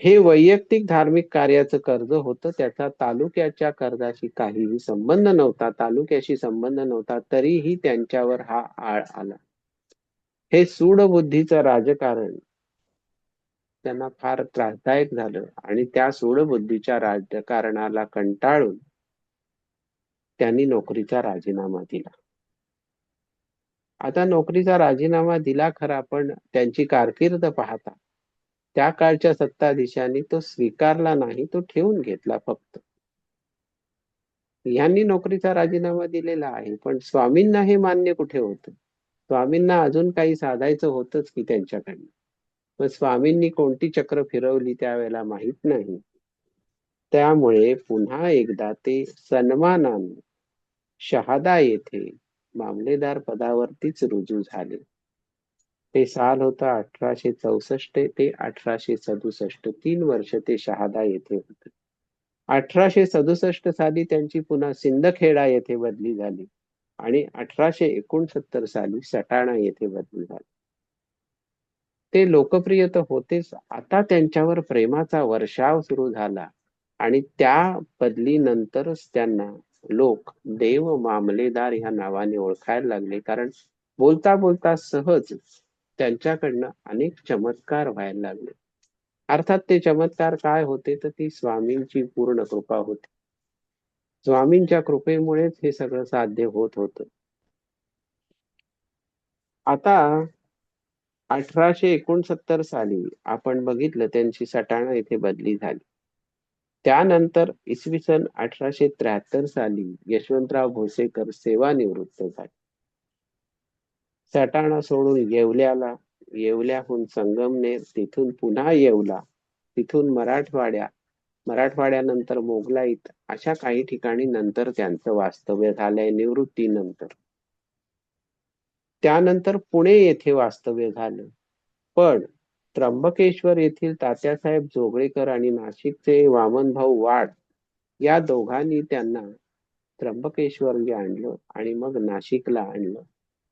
हे वैयक्तिक धार्मिक कार्याचं कर्ज होतं त्याचा तालुक्याच्या कर्जाशी काहीही संबंध नव्हता तालुक्याशी संबंध नव्हता तरीही त्यांच्यावर हा आळ आला. हे सूडबुद्धीचं राजकारण त्यांना फार त्रासदायक झालं आणि त्या सूडबुद्धीच्या राजकारणाला कंटाळून त्यांनी नोकरीचा राजीनामा दिला. आता नोकरीचा राजीनामा दिला खरा पण त्यांची कारकीर्द पाहता त्या काळच्या सत्ताधीशांनी तो स्वीकारला नाही तो ठेवून घेतला फक्त. यांनी नोकरीचा राजीनामा दिलेला आहे पण स्वामींना हे मान्य कुठे होत? स्वामींना अजून काही साधायचं होतच की त्यांच्याकडनं. पण स्वामींनी कोणती चक्र फिरवली त्यावेळेला माहीत नाही. त्यामुळे पुन्हा एकदा ते सन्मानाने शहादा येथे मामलेदार पदावरतीच रुजू झाले. ते साल होता अठराशे चौसष्ट ते अठराशे सदुसष्ट. तीन वर्ष ते शहादा येथे होते. अठराशे सदुसष्ट साली त्यांची पुन्हा सिंदखेडा येथे बदली झाली आणि अठराशे एकोणसत्तर साली सटाणा येथे बदली झाली. ते लोकप्रिय तर होतेच. आता त्यांच्यावर प्रेमाचा वर्षाव सुरू झाला आणि त्या बदलीनंतरच त्यांना लोक देव मामलेदार ह्या नावाने ओळखायला लागले. कारण बोलता बोलता सहज त्यांच्याकडनं अनेक चमत्कार व्हायला लागले. अर्थात ते चमत्कार काय होते? तर ती स्वामींची पूर्ण कृपा होती. स्वामींच्या कृपेमुळेच हे सगळं साध्य होत होत. आता अठराशे एकोणसत्तर साली आपण बघितलं त्यांची सटाणा येथे बदली झाली. त्यानंतर इसवी सन अठराशे त्र्याहत्तर साली यशवंतराव भोसेकर सेवानिवृत्त झाले. सटाणा सोडून येवल्याला येवल्याहून संगमनेर तिथून पुन्हा येवला. तिथून मराठवाड्या मराठवाड्यानंतर मोगलाईत अशा काही ठिकाणी नंतर त्यांचं वास्तव्य झालंय निवृत्तीनंतर. त्यानंतर पुणे येथे वास्तव्य झालं. पण त्र्यंबकेश्वर येथील तात्यासाहेब जोगळेकर आणि नाशिकचे वामनभाऊ वाड या दोघांनी त्यांना त्र्यंबकेश्वरला आणलं आणि मग नाशिकला आणलं.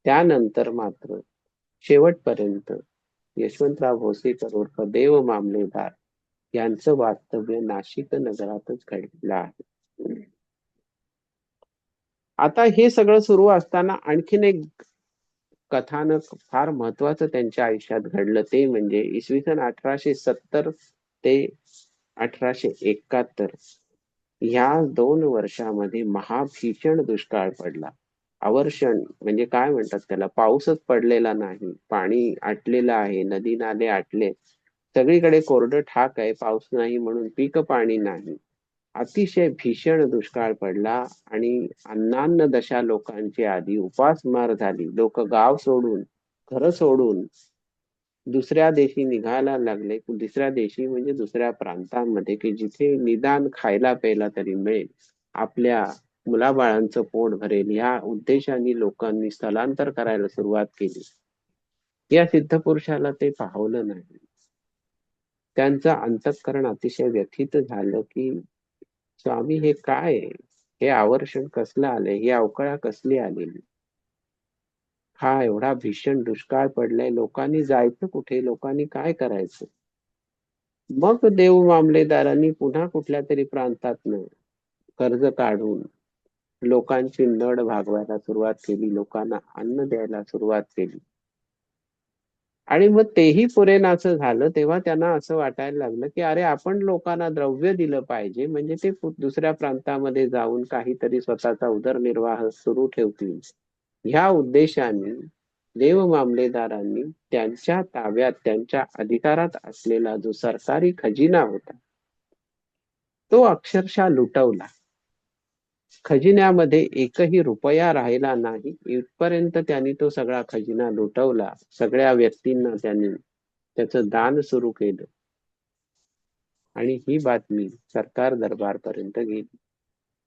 त्यानंतर मात्र शेवटपर्यंत यशवंतराव भोसेकर उर्फ देव मामलेदार यांचं वास्तव्य नाशिक नगरातच घडलेलं आहे. आता हे सगळं सुरू असताना आणखीन एक कथानक फार महत्वाचं त्यांच्या आयुष्यात घडलं. ते म्हणजे इसवी सन अठराशे सत्तर ते अठराशे एकाहत्तर. ह्या दोन वर्षामध्ये महाभीषण दुष्काळ पडला. अवर्षण म्हणजे काय म्हणतात त्याला? पाऊसच पडलेला नाही पाणी आटलेलं आहे नदी नाले आटले. सगळीकडे कोरडं ठाक आहे पाऊस नाही म्हणून पीक पाणी नाही. अतिशय भीषण दुष्काळ पडला आणि अन्नान्न दशा लोकांची आधी उपासमार झाली. लोक गाव सोडून घर सोडून दुसऱ्या देशी निघायला लागले. दुसऱ्या देशी म्हणजे दुसऱ्या प्रांतांमध्ये की जिथे निदान खायला प्यायला तरी मिळेल. आपल्या मुलाबाळांचं पोट भरेल या उद्देशाने लोकांनी स्थलांतर करायला सुरुवात केली. या सिद्ध पुरुषाला ते पाहवलं नाही. त्यांचं अंतःकरण अतिशय व्यथित झालं की स्वामी हे काय? हे आवर्षण कसलं आले ही अवकळा कसली आलेली हा एवढा भीषण दुष्काळ पडलाय लोकांनी जायचं कुठे? लोकांनी काय करायचं? मग देव मामलेदारांनी पुन्हा कुठल्या तरी प्रांतातनं कर्ज काढून लोकांची नड भागवायला सुरुवात केली लोकांना अन्न द्यायला सुरुवात केली. आणि मग तेही पुरेनाचं झालं तेव्हा त्यांना असं वाटायला लागलं की अरे आपण लोकांना द्रव्य दिलं पाहिजे म्हणजे ते दुसऱ्या प्रांतामध्ये जाऊन काहीतरी स्वतःचा उदरनिर्वाह सुरू ठेवतील. ह्या उद्देशाने देव मामलेदारांनी त्यांच्या ताब्यात त्यांच्या अधिकारात असलेला जो सरकारी खजिना होता तो अक्षरशः लुटवला. खजिन्यामध्ये एकही रुपया राहिला नाही. इथपर्यंत त्यांनी तो सगळा खजिना लुटवला. सगळ्या व्यक्तींना त्यांनी त्याचं दान सुरू केलं. आणि ही बातमी सरकार दरबारपर्यंत गेली.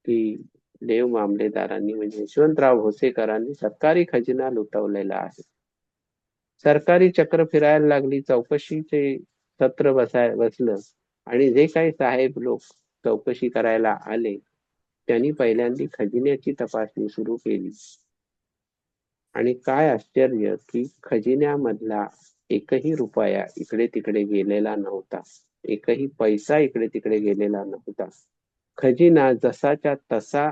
की देव मामलेदारांनी म्हणजे यशवंतराव भोसेकरांनी सरकारी खजिना लुटवलेला आहे. सरकारी चक्र फिरायला लागली चौकशीचे सत्र बसाय बसलं. आणि जे काही साहेब लोक चौकशी करायला आले त्यांनी पहिल्यांदा खजिन्याची तपासणी सुरू केली. आणि काय आश्चर्य की खजिन्यामधला एकही रुपया इकडे तिकडे गेलेला नव्हता. एकही पैसा इकडे तिकडे गेलेला नव्हता. खजिना जसाच्या तसा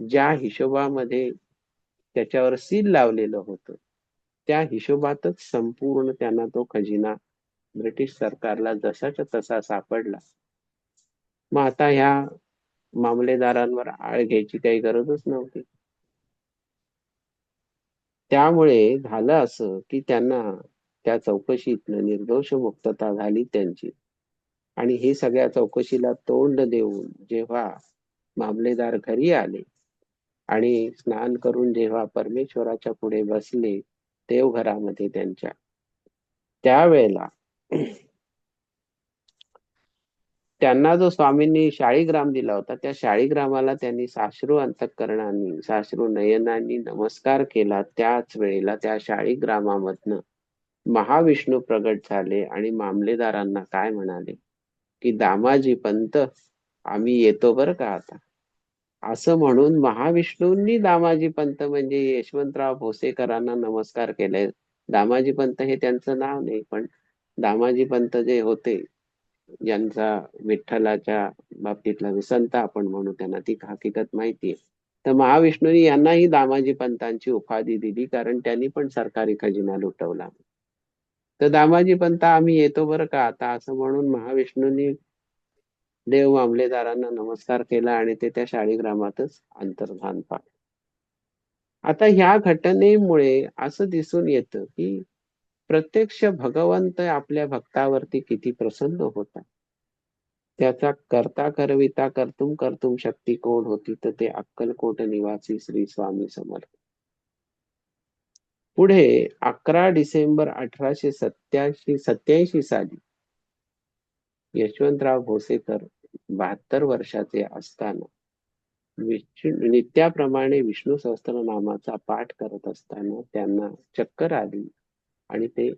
ज्या हिशोबामध्ये त्याच्यावर सील लावलेलं होतं त्या हिशोबातच संपूर्ण त्यांना तो खजिना ब्रिटिश सरकारला जसाच्या तसा सापडला. मग आता ह्या मामलेदारांवर आळ घ्यायची काही गरजच नव्हती. त्यामुळे झालं असं की त्यांना त्या चौकशीतनं निर्दोष मुक्तता झाली त्यांची. आणि हे सगळ्या चौकशीला तोंड देऊन जेव्हा मामलेदार घरी आले आणि स्नान करून जेव्हा परमेश्वराच्या पुढे बसले देवघरामध्ये त्यांच्या त्यावेळेला त्यांना जो स्वामींनी शाळीग्राम दिला होता त्या शाळीग्रामाला त्यांनी साश्रू अंतकरणाने साश्रू नयनांनी नमस्कार केला. त्याच वेळेला त्या शाळीग्रामामधनं महाविष्णू प्रगट झाले आणि मामलेदारांना काय म्हणाले? की दामाजी पंत आम्ही येतो बरं का आता? असं म्हणून महाविष्णूंनी दामाजी पंत म्हणजे यशवंतराव भोसेकरांना नमस्कार केले. दामाजी पंत हे त्यांचं नाव नाही पण दामाजी पंत जे होते यांचा विठ्ठलाच्या बाबतीतला विसंत आपण म्हणू त्यांना ती हकीकत माहितीये. तर महाविष्णूंनी यांनाही दामाजी पंतांची उपाधी दिली कारण त्यांनी पण सरकारी खजिना लुटवला. तर दामाजी पंत आम्ही येतो बरं का? आता असं म्हणून महाविष्णूंनी देव मामलेदारांना नमस्कार केला आणि ते त्या शाळीग्रामातच अंतर्धान पावले आता ह्या घटनेमुळे असं दिसून येतं की प्रत्यक्ष भगवंत आपल्या भक्तावरती किती प्रसन्न होता. त्याचा करता करविता करतुम कर्तुम शक्ती कोण होती तर ते अक्कलकोट निवासी श्री स्वामी समर्थ. पुढे अकरा डिसेंबर अठराशे सत्याऐंशी सत्याऐंशी साली यशवंतराव भोसेकर बहात्तर वर्षाचे असताना विष्णू नित्याप्रमाणे विष्णू सहस्त्रनामाचा पाठ करत असताना त्यांना चक्कर आली. आणि ते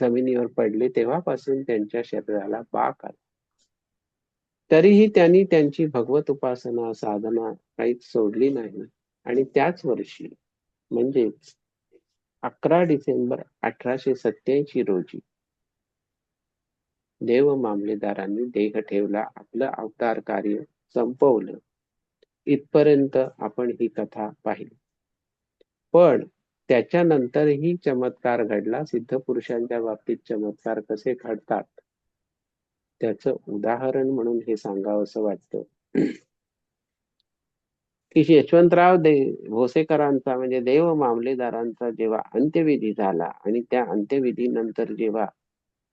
जमिनीवर पडले तेव्हापासून त्यांच्या शरीराला बाक आला. तरीही त्यांनी त्यांची भगवत उपासना साधना काहीच सोडली नाही. आणि त्याच वर्षी म्हणजेच अकरा डिसेंबर अठराशे सत्याऐंशी रोजी देव मामलेदारांनी देह ठेवला आपलं अवतार कार्य संपवलं. इथपर्यंत आपण ही कथा पाहिली. पण त्याच्यानंतरही चमत्कार घडला. सिद्ध पुरुषांच्या बाबतीत चमत्कार कसे घडतात? त्याच उदाहरण म्हणून हे सांगावं असं वाटतं. की यशवंतराव दे भोसेकरांचा म्हणजे देव मामलेदारांचा जेव्हा अंत्यविधी झाला आणि त्या अंत्यविधीनंतर जेव्हा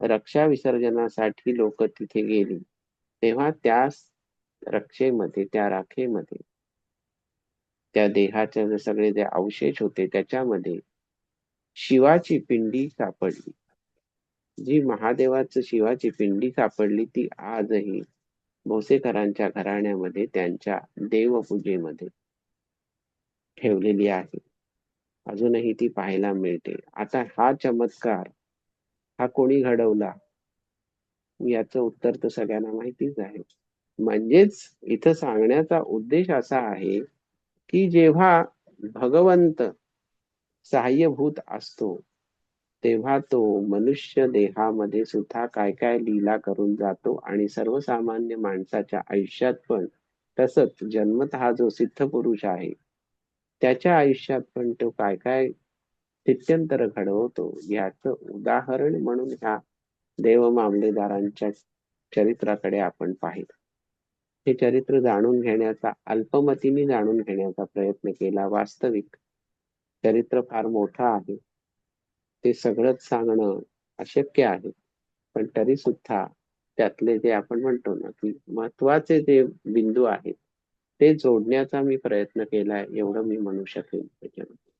रक्षा विसर्जनासाठी लोक तिथे गेली तेव्हा त्या रक्षेमध्ये त्या राखेमध्ये त्या देहाचे जे सगळे जे अवशेष होते त्याच्यामध्ये शिवाची पिंडी सापडली. जी महादेवाच शिवाची पिंडी सापडली ती आजही भोसेकरांच्या घराण्यामध्ये त्यांच्या देवपूजेमध्ये ठेवलेली आहे. अजूनही ती पाहायला मिळते. आता हा चमत्कार हा कोणी घडवला? याचं उत्तर तर सगळ्यांना माहितीच आहे. म्हणजेच इथं सांगण्याचा उद्देश असा आहे की जेव्हा भगवंत सहाय्यभूत असतो तेव्हा तो मनुष्य देहामध्ये सुद्धा काय काय लीला करून जातो आणि सर्वसामान्य माणसाच्या आयुष्यात पण तसंच जन्मत हा जो सिद्ध पुरुष आहे त्याच्या आयुष्यात पण तो काय काय स्थित्यंतर घडवतो याचं उदाहरण म्हणून ह्या देव मामलेदारांच्या चरित्राकडे आपण पाहिलं. हे चरित्र जाणून घेण्याचा अल्पमतीने जाणून घेण्याचा प्रयत्न केला वास्तविक. चरित्र फार मोठं आहे. ते सगळंच सांगणं अशक्य आहे. पण तरी सुद्धा त्यातले जे आपण म्हणतो ना की महत्त्वाचे जे बिंदू आहेत ते जोडण्याचा मी प्रयत्न केलाय एवढं मी म्हणू शकेन त्याच्यामध्ये.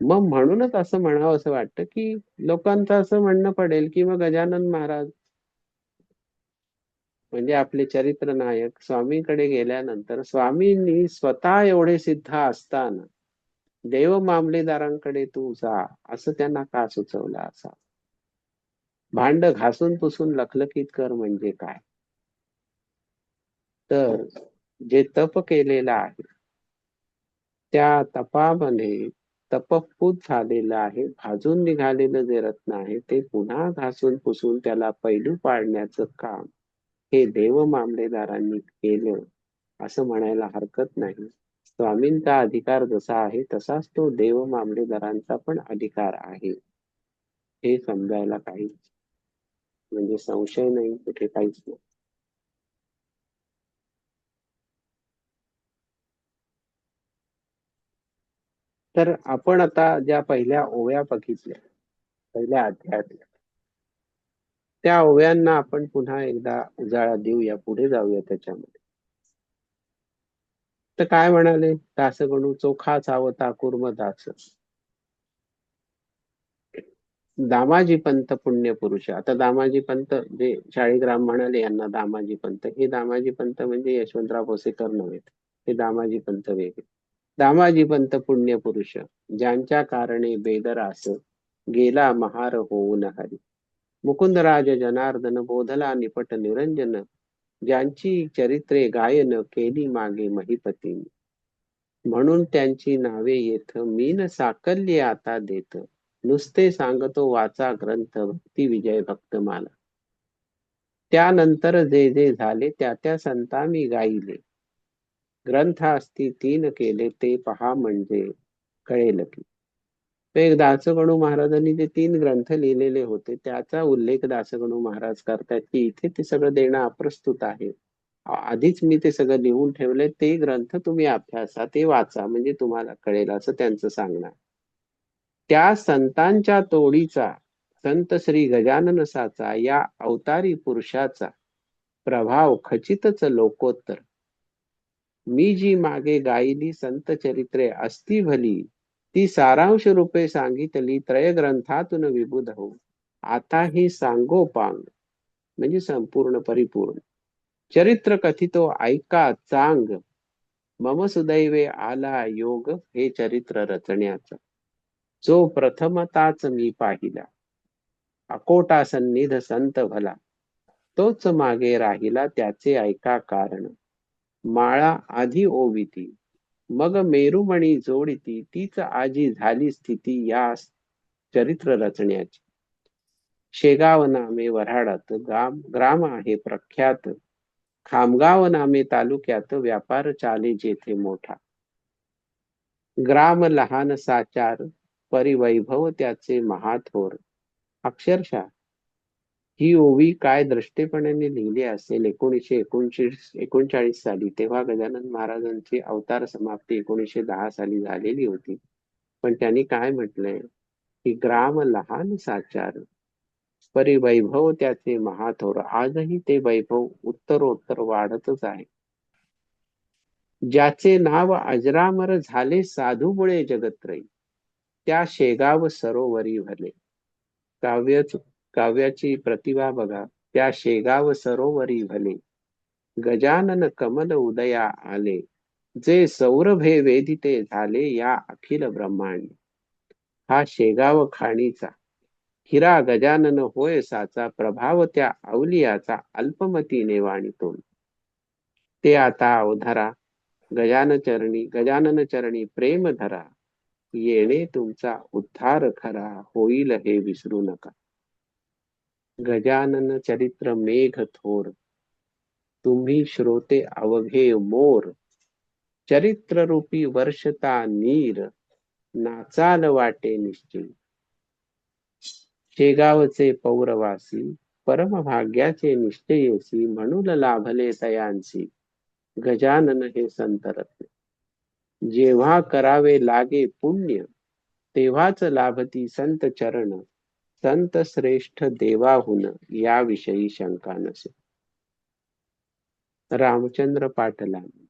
मग म्हणूनच असं म्हणावं असं वाटतं की लोकांचं असं म्हणणं पडेल की मग गजानन महाराज म्हणजे आपले चरित्र नायक स्वामींकडे गेल्यानंतर स्वामींनी स्वतः एवढे सिद्ध असताना देव मामलेदारांकडे तू जा असं त्यांना का सुचवलं असा. भांड घासून पुसून लखलखीत कर म्हणजे काय? तर जे तप केलेलं आहे त्या तपामध्ये तपपूत झालेलं आहे भाजून निघालेलं जे रत्न आहे ते पुन्हा घासून पुसून त्याला पैलू पाडण्याचं काम हे देव मामलेदारांनी केलं असं म्हणायला हरकत नाही. स्वामींचा अधिकार जसा आहे तसाच तो देव मामलेदारांचा पण अधिकार आहे. हे समजायला काहीच म्हणजे संशय नाही कुठे काहीच नाही. तर आपण आता ज्या पहिल्या ओव्या बघितल्या पहिल्या अध्यायातल्या त्या ओव्यांना आपण पुन्हा एकदा उजाळा देऊया पुढे जाऊया त्याच्यामध्ये. तर काय म्हणाले? दासगणू चोखा चावता कुर्म दास. दामाजी पंत पुण्य पुरुष. आता दामाजी पंत जे शाळीग्राम म्हणाले यांना दामाजी पंत. हे दामाजी पंत म्हणजे यशवंतराव भोसेकर नव्हे. हे दामाजी पंत वेगळे. दामाजी पंत पुण्य पुरुष. ज्यांच्या कारणे बेदरास गेला महार होऊन हरी. मुकुंदराज जनार्दन बोधला निपट निरंजन ज्यांची चरित्रे गायन केली मागे महिपती म्हणून त्यांची नावे येथ मीन साकल्य आता देत. नुसते सांगतो वाचा ग्रंथ भक्ती विजय भक्त माला. त्यानंतर जे जे झाले त्या त्या संता मी गाईले ग्रंथ असती तीन केले ते पहा म्हणजे कळेल की. एक दासगणू महाराजांनी जे तीन ग्रंथ लिहिलेले होते त्याचा उल्लेख दासगणू महाराज करतात की इथे ते सगळं देणं अप्रस्तुत आहे. आधीच मी ते सगळं लिहून ठेवले ते ग्रंथ तुम्ही अभ्यासा ते वाचा म्हणजे तुम्हाला कळेल असं त्यांचं सांगणार. त्या संतांच्या तोडीचा संत श्री गजाननसाचा या अवतारी पुरुषाचा प्रभाव खचितच लोकोत्तर. मी जी मागे गायली संत चरित्रे असती भली ती सारांश रूपे सांगितली त्रय ग्रंथातून विबुध हो आता ही सांगोपांग म्हणजे संपूर्ण परिपूर्ण. चरित्र कथितो ऐका चांग मम सुदैवे आला योग हे चरित्र रचण्याचा. जो प्रथमताच मी पाहिला अकोटा सन्निध संत भला. तोच मागे राहिला त्याचे ऐका कारण. माळा आधी ओविती मग मेरुमणी जोडिती तीच आजी झाली स्थिती या चरित्र रचण्याची. शेगाव नामे वऱ्हाडात ग्राम ग्राम आहे प्रख्यात. खामगाव नामे तालुक्यात व्यापार चाले जेथे मोठा. ग्राम लहान साचार परिवैभव त्याचे महाथोर. अक्षरशः ही ओवी काय दृष्टीपणाने लिहिली असेल एकोणीसशे एकोणचाळीस एकोणचाळीस साली तेव्हा गजानन महाराजांची अवतार समाप्ती एकोणीसशे दहा साली झालेली होती. पण त्यांनी काय म्हटलंय? की ग्राम लहान साचार परिवैभव त्याचे महाथोर आजही ते वैभव उत्तरोत्तर वाढतच आहे. ज्याचे नाव अजरामर झाले साधूमुळे जगत्रयी त्या शेगाव सरोवरी भले. काव्यच काव्याची प्रतिभा बघा. त्या शेगाव सरोवरी भले गजानन कमल उदया आले. जे सौरभे वेदिते झाले या अखिल ब्रह्मांड. हा शेगाव खाणीचा. हिरा गजानन होय साचा प्रभाव त्या अवलियाचा अल्पमतीने वाणितो ते आता अवधरा. गजान चरणी गजानन चरणी प्रेम धरा. येणे तुमचा उद्धार खरा. होईल हे विसरू नका. गजानन चरित्र मेघ थोर. तुम्ही श्रोते अवघे मोर. चरित्र रूपी वर्षता नीर. नाचाल वाटे निश्चित शेगावचे पौरवासी परम भाग्याचे निश्चयसी म्हणून लाभले तयांसी गजानन हे संतरत्न जेव्हा करावे लागे पुण्य तेव्हाच लाभती संत चरण. संत श्रेष्ठ देवाहून याविषयी शंका नसे. रामचंद्र पाटलांनी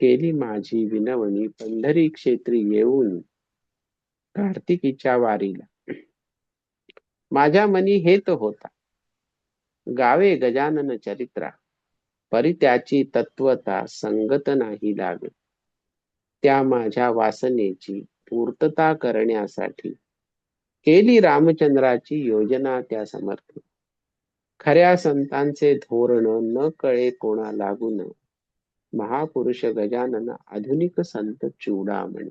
केली माझी विनवणी पंढरी क्षेत्री येऊन कार्तिकीच्या वारीला. माझ्या मनी हेत होता. गावे गजानन चरित्रा परी त्याची तत्वता संगत नाही लागे. त्या माझ्या वासनेची पूर्तता करण्यासाठी केली रामचंद्राची योजना त्या समर्थ. खऱ्या संतांचे धोरण न कळे कोणा लागून. महापुरुष गजानन आधुनिक संत चूडामणी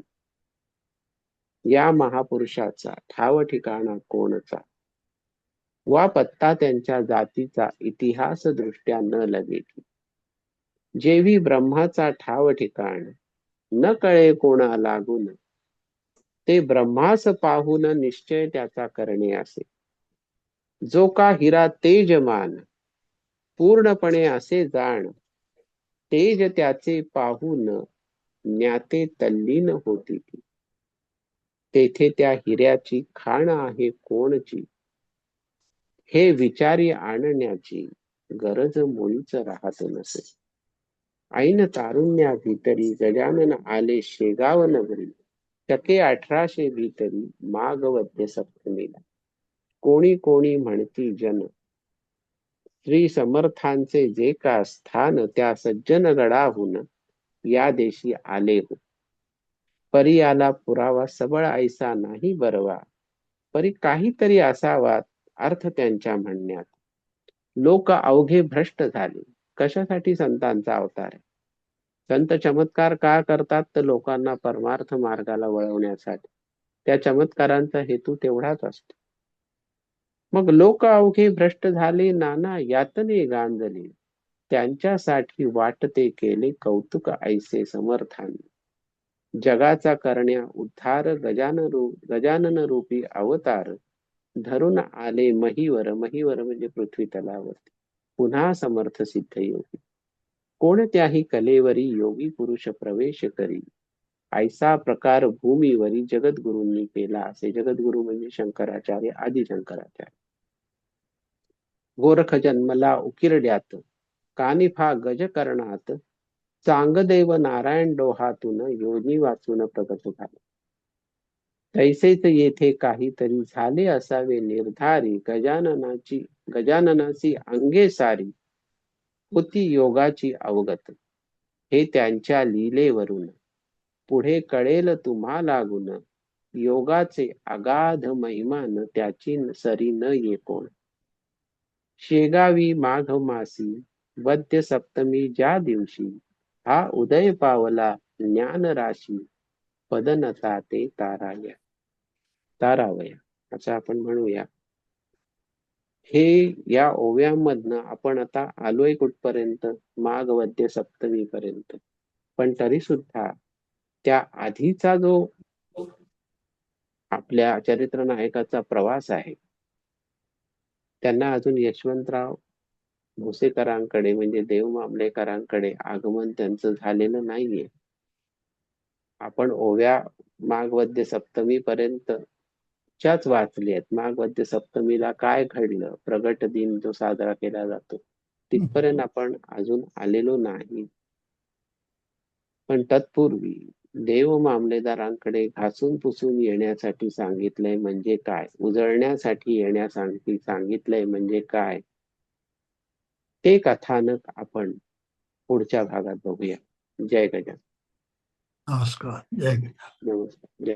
या महापुरुषाचा ठाव ठिकाणा कोणचा? वा पत्ता त्यांच्या जातीचा इतिहास दृष्ट्या न लगेची जेवी ब्रह्माचा ठाव ठिकाण न कळे कोणा लागून. ते ब्रह्मास पाहून निश्चय त्याचा करणे असे. जो का हिरा तेजमान पूर्णपणे असे जाण तेज त्याचे पाहून ज्ञाते तल्लीन होती ती. तेथे त्या हिऱ्याची खाण आहे कोणची? हे विचारी आणण्याची गरज मुळीच राहत नसे. ऐन तारुण्या भीतरी गजानन आले शेगाव नगरी. टके अठराशे भीतरी मागवद्य सप्तमीला. कोणी कोणी म्हणती जन. श्री समर्थांचे जे का स्थान त्या सज्जन गडाहून या देशी आले हो. परी आला पुरावा सबळ ऐसा नाही बरवा. परी काहीतरी असावा अर्थ त्यांच्या म्हणण्यात. लोक अवघे भ्रष्ट झाले. कशासाठी संतांचा अवतार आहे? संत चमत्कार का करतात? तर लोकांना परमार्थ मार्गाला वळवण्यासाठी. त्या चमत्कारांचा हेतू तेवढाच असतो. मग लोक अवघे भ्रष्ट झाले नाना यातने गांजले. त्यांच्यासाठी वाटते केले कौतुक ऐसे समर्थान. जगाचा करण्या उद्धार गजान रूप गजानन रूपी अवतार धरून आले महीवर महीवर म्हणजे पृथ्वी तलावर पुन्हा समर्थ सिद्ध योगी. कोणत्याही कलेवरी योगी पुरुष प्रवेश करी. ऐसा प्रकार भूमीवरी जगद्गुरूंनी केला असे. जगद्गुरु म्हणजे शंकराचार्य आदी शंकराचार्य गोरख जन्मला उकिरड्यात कानिफा गज करणात चांगदेव नारायण डोहातून योनी वाचून प्रगत झाले. तैसेच येथे काहीतरी झाले असावे निर्धारी गजाननाची गजाननाची अंगे सारी होती योगाची अवगत. हे त्यांच्या लीलेवरून. पुढे कळेल तुम्हा लागून योगाचे अगाध महिमान त्याची सरी न ये कोण शेगावी माघ मासी वद्य सप्तमी ज्या दिवशी हा उदय पावला ज्ञान राशी पदनता ते ताराया. तारावया. असं आपण म्हणूया. हे या ओव्यामधनं आपण आता आलोय कुठपर्यंत? माघवद्य सप्तमी पर्यंत पण तरी सुद्धा त्या आधीचा जो आपल्या चरित्र नायकाचा प्रवास आहे त्यांना अजून यशवंतराव भोसेकरांकडे म्हणजे देव मामलेकरांकडे आगमन त्यांचं झालेलं नाहीये. आपण ओव्या माघवद्य सप्तमी पर्यंत च्याच वाचले आहेत माघवद्य सप्तमीला काय घडलं? प्रगट दिन जो साजरा केला जातो तिथपर्यंत आपण अजून आलेलो नाही. पण तत्पूर्वी देव मामलेदारांकडे घासून पुसून येण्यासाठी सांगितलंय म्हणजे काय? उजळण्यासाठी येण्यासाठी सांगितलंय म्हणजे काय? ते कथानक आपण पुढच्या भागात बघूया. जय गजान नमस्कार. जय गजानन. नमस्कार. जय